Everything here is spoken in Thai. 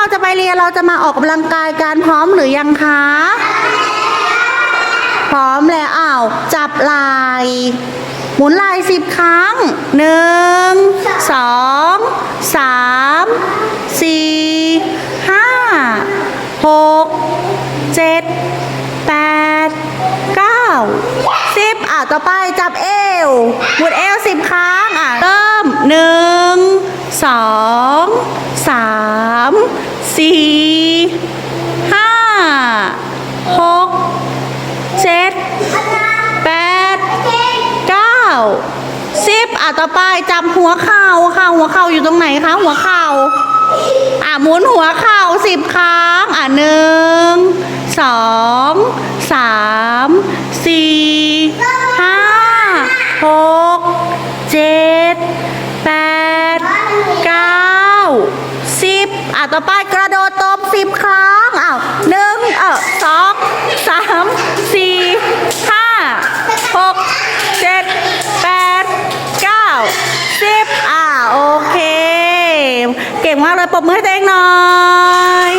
เราจะไปเรียนเราจะมาออกกำลังกายการพร้อมหรือยังคะ พร้อมแล้วอ้าวจับไหล่หมุนไหล่สิบครั้งหนึ่งสองสามสี่ห้าหกเจ็ดแปดเก้าสิบอะต่อไปจับเอวหมุนเอวสิบครั้งอะเริ่มหนึ่งสองสาม สี่ห้าหกเจ็ดแปดเก้าสิบอะต่อไปจับหัวเข่าค่ะ หัวเข่าอยู่ตรงไหนคะ หัวเข่าอะหมุนหัวเข่าสิบครั้ง อะหนึ่งสองสามสี่ห้าหกเจ็ดแปดเก้าสิบ อะต่อไปกระโดดตบสิบครั้งอ้าวหนึ่งเออสองสามสี่ห้าหกเจ็ดแปดเก้าสิบอ่าโอเค เก่งมากเลยปรบมือให้ตัวเองหน่อย